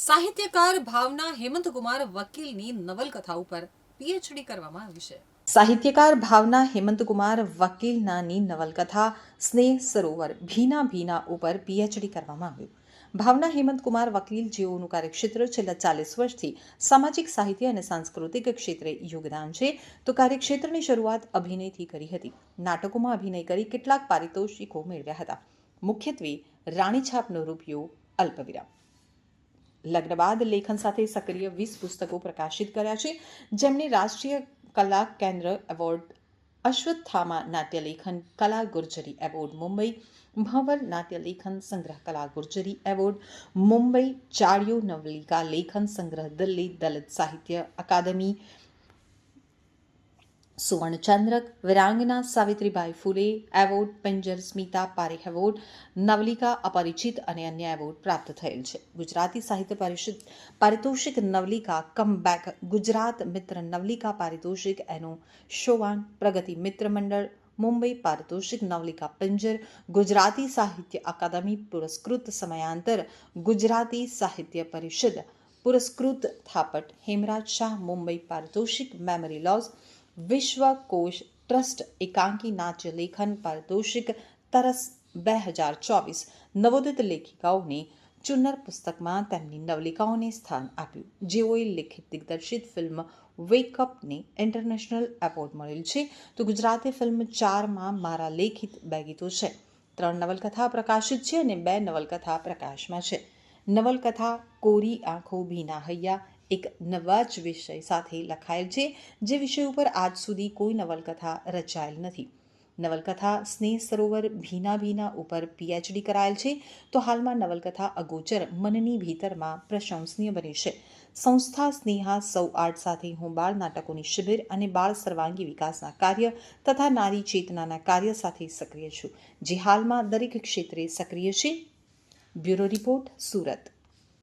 સાહિત્યકાર ભાવના હેમંતકુમાર વકીલની નવલકથા ઉપર પીએચડી કરવામાં આવી છે. સાહિત્યકાર ભાવના હેમંતકુમાર વકીલનાની નવલકથા સ્નેહ સરોવર ભીના ભીના ઉપર પીએચડી કરવામાં આવ્યું. ભાવના હેમંતકુમાર વકીલ જેઓનું કાર્યક્ષેત્ર છેલ્લા ચાલીસ વર્ષથી સામાજિક, સાહિત્ય અને સાંસ્કૃતિક ક્ષેત્રે યોગદાન છે, તો કાર્યક્ષેત્રની શરૂઆત અભિનયથી કરી હતી. નાટકોમાં અભિનય કરી કેટલાક પારિતોષિકો મેળવ્યા હતા. મુખ્યત્વે રાણીછાપનો રૂપિયો અલ્પવિરામ. લગ્ન બાદ લેખન સાથે સક્રિય વીસ પુસ્તકો પ્રકાશિત કર્યા છે જેમને રાષ્ટ્રીય કલા કેન્દ્ર એવોર્ડ અશ્વત્થામા નાટ્યલેખન કલા ગુર્જરી એવોર્ડ, મુંબઈ ભંવર નાટ્યલેખન સંગ્રહ કલા ગુર્જરી એવોર્ડ, મુંબઈ ચાળિયો નવલિકા લેખન સંગ્રહ, દિલ્હી દલિત સાહિત્ય અકાદમી સુવર્ણચંદ્રક વિરાંગના સાવિત્રીબાઈ ફુલે એવોર્ડ પિંજર સ્મિતા પારેખ એવોર્ડ નવલિકા અપરિચિત અને અન્ય એવોર્ડ પ્રાપ્ત થયેલ છે ગુજરાતી સાહિત્ય પરિષદ પારિતોષિક નવલિકા કમ બેક ગુજરાત મિત્ર નવલિકા પારિતોષિક એનો શોવાન પ્રગતિ મિત્ર મંડળ મુંબઈ પારિતોષિક નવલિકા પિંજર ગુજરાતી સાહિત્ય અકાદમી પુરસ્કૃત સમયાંતર ગુજરાતી સાહિત્ય પરિષદ પુરસ્કૃત થાપટ હેમરાજ શાહ મુંબઈ પારિતોષિક મેમરી લોઝ વિશ્વ કોશ ટ્રસ્ટ એકાંકી નાટ્ય લેખન પારિતોષિક તરસ બે હજાર ચોવીસ નવોદિત લેખિકાઓને ચુન્નર પુસ્તકમાં તેમની નવલિકાઓને સ્થાન આપ્યું. જેઓએ લિખિત દિગ્દર્શિત ફિલ્મ વેકઅપને ઇન્ટરનેશનલ એવોર્ડ મળેલ છે. તો ગુજરાતી ફિલ્મ ચારમાં મારા લેખિત બે ગીતો છે. ત્રણ નવલકથા પ્રકાશિત છે અને બે નવલકથા પ્રકાશમાં છે. નવલકથા કોરી આંખો ભીના હૈયા એક નવા જ વિષય સાથે લખાયેલ છે, જે વિષય ઉપર આજ સુધી કોઈ નવલકથા રચાયેલ નથી. નવલકથા સ્નેહ સરોવર ભીના ભીના ઉપર પીએચડી કરાયેલ છે, તો હાલમાં નવલકથા અગોચર મનની ભીતરમાં પ્રશંસનીય બની છે. સંસ્થા સ્નેહા સૌ આર્ટ સાથે હું બાળ નાટકોની શિબિર અને બાળ સર્વાંગી વિકાસના કાર્ય તથા નારી ચેતનાના કાર્ય સાથે સક્રિય છું, જે હાલમાં દરેક ક્ષેત્રે સક્રિય છે. Bureau report, Surat.